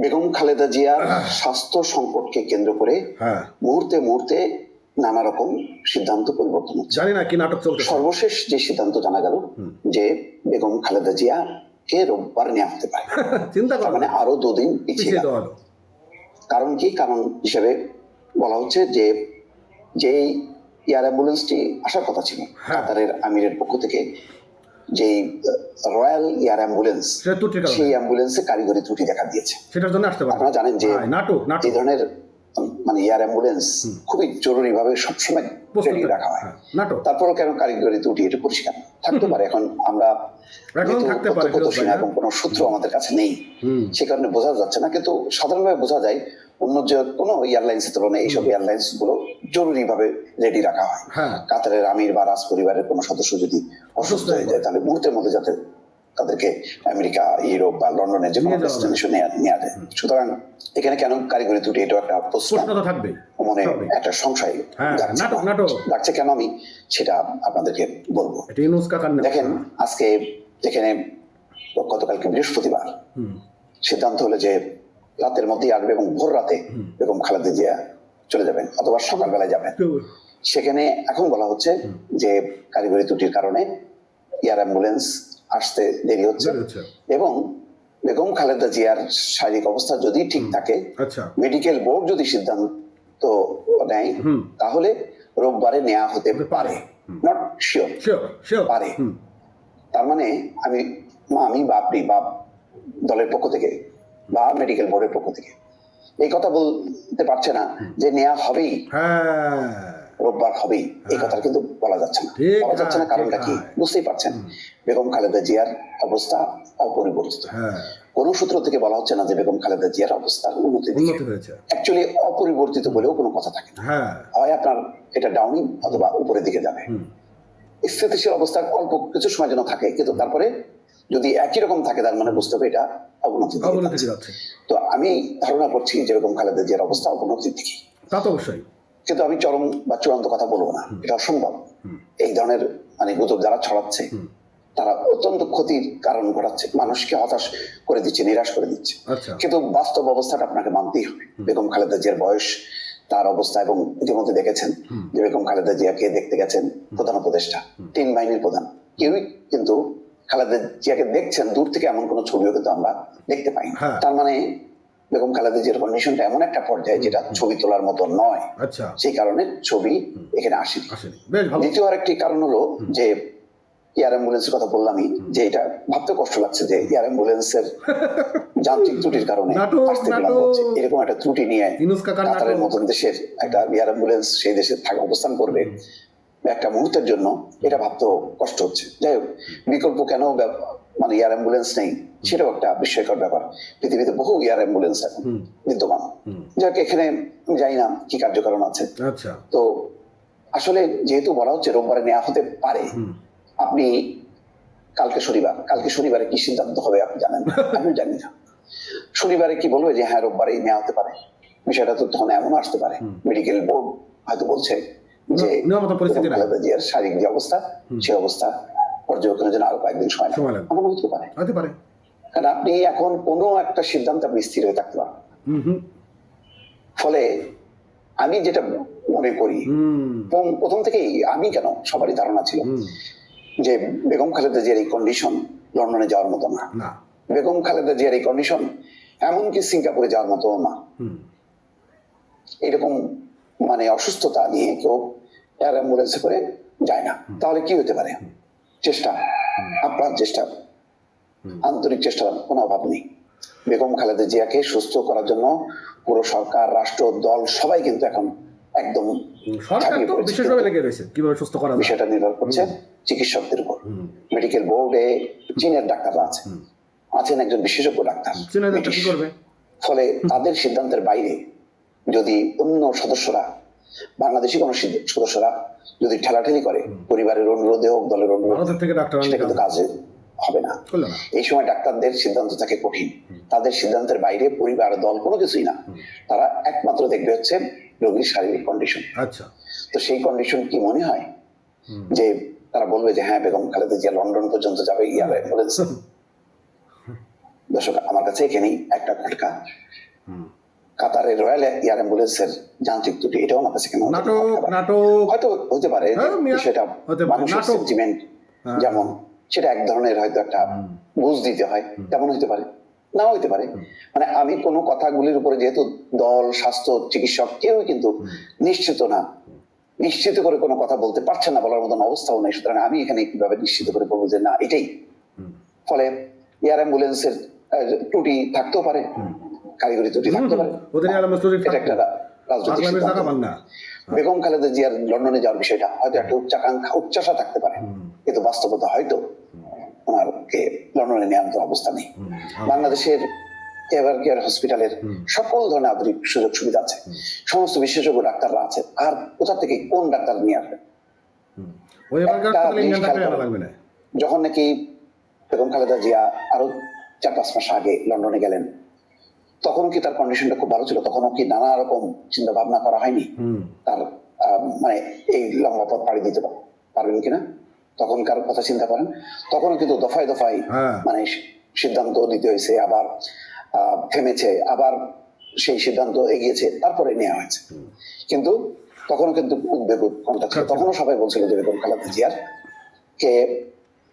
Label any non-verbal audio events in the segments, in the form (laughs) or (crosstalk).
বেগম খালেদা জিয়ার স্বাস্থ্য সংকটকে কেন্দ্র করে হ্যাঁ। মুহূর্তে মুহূর্তে নানা রকম সিদ্ধান্ত পরিবর্তন জানি না কি নাটক চলছে সর্বশেষ যে সিদ্ধান্ত জানা গেল যে বেগম খালেদা জিয়া কে রোববার নেওয়া হতে পারে। (laughs) চিন্তা মানে আরও দুদিন পিছিয়ে কারণ কি? কারণ হিসেবে বলা হচ্ছে যে যে এয়ার অ্যাম্বুলেন্সটি আসার কথা ছিল হ্যাঁ। কাতারের আমিরের পক্ষ থেকে যে রয়্যাল এয়ার অ্যাম্বুলেন্স সেই অ্যাম্বুলেন্সে কারিগরি ত্রুটি দেখা দিয়েছে। সেটার জন্য আসতে পারে। আপনারা জানেন যে নাটক এই ধরনের মানে এয়ার অ্যাম্বুলেন্স খুবই জরুরি ভাবে সবসময় থাকে। রাখা হয়। হ্যাঁ, তারপরেও কেন কারিগরি ত্রুটি এটা পরিষ্কার? থাকতে পারে এখন আমরা এবং কোনো সূত্র আমাদের কাছে নেই হুম। সে কারণে বোঝা যাচ্ছে না কিন্তু সাধারণভাবে বোঝা যায় অন্য যে কোনো এয়ারলাইন্সের তুলনায় এইসব এয়ারলাইন্সগুলো জরুরি ভাবে রেডি রাখা হয়। হ্যাঁ। কাতারের আমির বা রাজ পরিবারের কোনো সদস্য যদি অসুস্থ হয়ে যায় তাহলে মুহূর্তের মধ্যে যাতে তাদেরকে আমেরিকা ইউরোপ বা লন্ডনে যে কোনো। ডেস্টিনেশনে নেওয়া যায়। সুতরাং এখানে কেন কারিগরি ত্রুটি এটা একটা প্রশ্ন। থাকবেই মনে একটা সংশয় হ্যাঁ। জাগছে। কেন আমি সেটা আপনাদেরকে বলব। দেখেন আজকে যেখানে গতকালকে বৃহস্পতিবার সিদ্ধান্ত হলো যে রাতের মধ্যেই আসবে এবং ভোর রাতে বেগম খালেদা জিয়া চলে যাবেন অথবা সকালবেলায় যাবেন। সেখানে এখন বলা হচ্ছে যে কারিগরি ত্রুটির কারণে এয়ার অ্যাম্বুলেন্স আসতে দেরি হচ্ছে এবং বেগম খালেদা জিয়ার শারীরিক অবস্থা যদি ঠিক থাকে আচ্ছা। মেডিকেল বোর্ড যদি সিদ্ধান্ত নেয় তাহলে রোববারে নেওয়া হতে পারে। নট শিওর পারে। তার মানে আমি মা আমি বা আপনি বা দলের পক্ষ থেকে বা মেডিকেল বোর্ডের পক্ষ থেকে। এই কথা বলতে পারছে না যে নেওয়া হবেই। হ্যাঁ। রোববার হবেই। এই কথা কিন্তু বলা যাচ্ছে না। বলা যাচ্ছে না হ্যাঁ, কারণটা কি? হ্যাঁ। বুঝতেই পারছেন। বেগম খালেদা জিয়ার অবস্থা অপরিবর্তিত। হ্যাঁ। কোন সূত্র থেকে বলা হচ্ছে না যে বেগম খালেদা জিয়ার অবস্থার উন্নতি অ্যাকচুয়ালি অপরিবর্তিত বলেও কোনো কথা থাকে না। হ্যাঁ। হয় আপনার এটা ডাউনিং অথবা উপরের দিকে যাবে। স্থিতিশীল অবস্থা অল্প কিছু সময় যেন থাকে কিন্তু তারপরে যদি একই রকম থাকে তার মানে বুঝতে হবে এটা অবনতি তো আমি ধারণা করছি যে বেগম খালেদা জিয়ার অবস্থা অবনতির দিকে তা তো অবশ্যই। কিন্তু আমি চরম বা চূড়ান্ত কথা বলব না। এটা অসম্ভব। এই ধরনের মানে গুজব যারা ছড়াচ্ছে তারা অত্যন্ত ক্ষতির কারণ ঘটাচ্ছে। মানুষকে হতাশ করে দিচ্ছে নিরাশ করে দিচ্ছে। আচ্ছা। কিন্তু বাস্তব অবস্থাটা আপনাকে মানতেই হবে। বেগম খালেদা জিয়ার বয়স তার অবস্থা এবং ইতিমধ্যে দেখেছেন যে বেগম খালেদা জিয়াকে দেখতে গেছেন প্রধান উপদেষ্টা তিন বাহিনীর প্রধান। কেউই কিন্তু খালেদা জিয়াকে দেখছেন দূর থেকে এমন কোনো ছবিও কিন্তু আমরা দেখতে পাই হ্যাঁ। তার মানে বেগম খালেদা জিয়ার কন্ডিশনটা এমন একটা পর্যায়ে যেটা ছবি তোলার মতো নয়। আচ্ছা। সেই কারণে ছবি এখানে আসেনি। দ্বিতীয় আরেকটি কারণ হলো যে এয়ার অ্যাম্বুলেন্সের কথা বললামই যে এটা ভাবতে কষ্ট লাগছে যে এয়ার অ্যাম্বুলেন্সের (laughs) যান্ত্রিক ত্রুটির কারণে আসতে বিলম্ব হচ্ছে। এরকম একটা ত্রুটি নিয়ে কাতারের মতন দেশের একটা এয়ার অ্যাম্বুলেন্স সেই দেশে থাকা অবস্থান করবে। একটা মুহূর্তের জন্য এটা ভাবতেও কষ্ট হচ্ছে। যাই হোক বিকল্প কেন মানে এয়ার অ্যাম্বুলেন্স নেই সেটাও একটা বিস্ময়কর ব্যাপার। পৃথিবীতে বহু এয়ার অ্যাম্বুলেন্স এখন বিদ্যমান। যাক এখানে আমি জানি না কি কার্যকারণ আছে। আচ্ছা। তো আসলে যেহেতু বলা হচ্ছে রোববারে নেওয়া হতে পারে আপনি কালকে শনিবার কালকে শনিবারে কি সিদ্ধান্ত হবে আপনি জানেন? (laughs) আমি জানি না। শনিবারে কি বলবে যে হ্যাঁ রোববারে নেওয়া হতে পারে? বিষয়টা তো তখন এমন আসতে পারে। মেডিকেল বোর্ড হয়তো বলছে যে জিয়ার শারীরিক যে অবস্থা সেই অবস্থা পর্যবেক্ষণের জন্য আরও কয়েকদিন সময়। হতে পারে হতে পারে। কারণ আপনি এখন কোনো একটা সিদ্ধান্ত আপনি স্থির হয়ে থাকতে পারেন ফলে আমি যেটা মনে করি প্রথম থেকেই আমি কেন সবারই ধারণা ছিল যে বেগম খালেদা জিয়ার এই কন্ডিশন লন্ডনে যাওয়ার মতো না। না। বেগম খালেদা জিয়ার এই কন্ডিশন এমনকি সিঙ্গাপুরে যাওয়ার মতো না। এরকম মানে অসুস্থতা নিয়ে কেউ এয়ার অ্যাম্বুলেন্সে করে যায় না। তাহলে কি হতে পারে? চেষ্টা আপ্রাণ চেষ্টা আন্তরিক চেষ্টার কোনো অভাব নেই। বেগম খালেদা জিয়াকে সুস্থ করার জন্য পুরো সরকার রাষ্ট্র দল সবাই কিন্তু এখন একদম কীভাবে সুস্থ করা বিষয়টা নির্ভর করছে চিকিৎসকদের উপর। মেডিকেল বোর্ডে চীনের ডাক্তাররা আছে। আছেন একজন বিশেষজ্ঞ ডাক্তার ফলে তাদের সিদ্ধান্তের বাইরে যদি অন্য সদস্যরা বাংলাদেশি কোনো সদস্যরা যদি ঠেলাঠেলি করে পরিবারের অনুরোধে হোক দলের অনুরোধে থেকে সেটা কিন্তু কাজে হবে না। এই সময় ডাক্তারদের সিদ্ধান্ত থাকে কঠিন। তাদের সিদ্ধান্তের বাইরে পরিবার দল কোনো কিছুই না। তারা একমাত্র দেখবে হচ্ছে রোগীর শারীরিক কন্ডিশন আচ্ছা। তো সেই কন্ডিশন কি মনে হয়? যে তারা বলবে যে হ্যাঁ বেগম খালেদা জিয়া লন্ডন পর্যন্ত যাবে ইয়ার অ্যাম্বুলেন্স দর্শক আমার কাছে এখানেই একটা খটকা হুম। কাতারের রয়্যাল এয়ার অ্যাম্বুলেন্সের যান্ত্রিক ত্রুটি এটাও আমার কাছে কেন নাটক নাটক। হয়তো হতে পারে যে হ্যাঁ, মানুষের সেন্টিমেন্ট হ্যাঁ। যেমন সেটা এক ধরনের হয়তো একটা বুঝ দিতে হয় তেমন হতে পারে নাও হতে পারে। মানে আমি কোনো কথাগুলির উপরে যেহেতু দল স্বাস্থ্য চিকিৎসক কেউ কিন্তু নিশ্চিত না নিশ্চিত করে কোনো কথা বলতে পারছে না বলার মতন অবস্থাও নেই সুতরাং আমি এখানে কীভাবে নিশ্চিত করে বলব যে না এটাই। ফলে এয়ার অ্যাম্বুলেন্সের ত্রুটি থাকতেও পারে। কারিগরি ত্রুটি থাকতে পারে। এটা একটা বেগম খালেদা জিয়ার লন্ডনে যাওয়ার বিষয়টা হয়তো একটা উচ্চাকাঙ্ক্ষা উচ্চাসা থাকতে পারে। কিন্তু বাস্তবতা হয়তো ওনারকে লন্ডনে নেওয়ার মতো অবস্থা নেই। বাংলাদেশের এভার কেয়ার হসপিটালের সকল ধরনের আধুনিক সুযোগ সুবিধা আছে। সমস্ত বিশেষজ্ঞ ডাক্তাররা আছে। আর কোথা থেকে কোন ডাক্তার নিয়ে আসবে? যখন নাকি বেগম খালেদা জিয়া আরও চার পাঁচ মাস আগে লন্ডনে গেলেন তখনও কি তার কন্ডিশনটা খুব ভালো ছিল? তখনও কি নানা রকম চিন্তা ভাবনা করা হয়নি? তার মানে এই লম্বা পথ পাড়ি দিতে পারবেন কিনা? তখনকার কথা চিন্তা করেন। তখনও কিন্তু দফায় দফায় হ্যাঁ। মানে সিদ্ধান্ত নিতে হয়েছে আবার থেমেছে আবার সেই সিদ্ধান্ত এগিয়েছে তারপরে নেওয়া হয়েছে। কিন্তু তখনও কিন্তু উদ্বেগ উৎকণ্ঠা ছিল। আচ্ছা। তখনও সবাই বলছিল যে বেগম খালেদা জিয়ার কে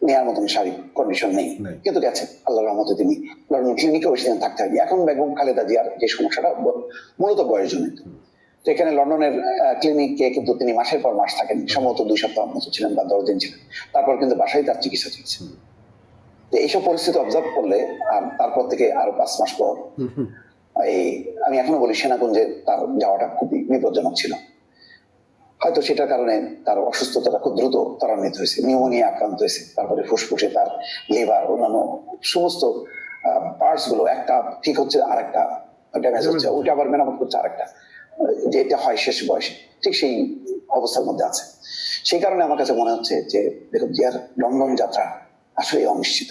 নেওয়ার মতন শারীরিক কন্ডিশন নেই। কিন্তু গেছে আল্লাহ রহমতে তিনি লন্ডন ক্লিনিকে বেশি দিন থাকতে হয়নি এখন বেগম খালেদা জিয়ার যে সমস্যাটা মূলত বয়সজনিত তো এখানে লন্ডনের ক্লিনিকে কিন্তু তিনি মাসের পর মাস থাকেন। সম্ভবত দুই সপ্তাহ মতো ছিলেন বা দশ দিন ছিলেন। তারপর কিন্তু বাসায় তার চিকিৎসা চলছে। তো এইসব পরিস্থিতি অবজার্ভ করলে আর তারপর থেকে আরও পাঁচ মাস পর। এই আমি এখনও বলি সেনাকুঞ্জে তার যাওয়াটা খুবই বিপজ্জনক ছিল। হয়তো সেটার কারণে তার অসুস্থতাটা খুব দ্রুত ত্বরান্বিত হয়েছে নিউমোনিয়া আক্রান্ত হয়েছে তারপরে ফুসফুসে তার লিভার অন্যান্য সমস্ত পার্টসগুলো একটা ঠিক হচ্ছে আরেকটা ড্যামেজ হচ্ছে ওইটা আবার মেরামত করছে আরেকটা যেটা হয় শেষ বয়সে ঠিক সেই অবস্থার মধ্যে আছে। সেই কারণে আমার কাছে মনে হচ্ছে যে বেগম জিয়ার লন্ডন যাত্রা আসলে অনিশ্চিত।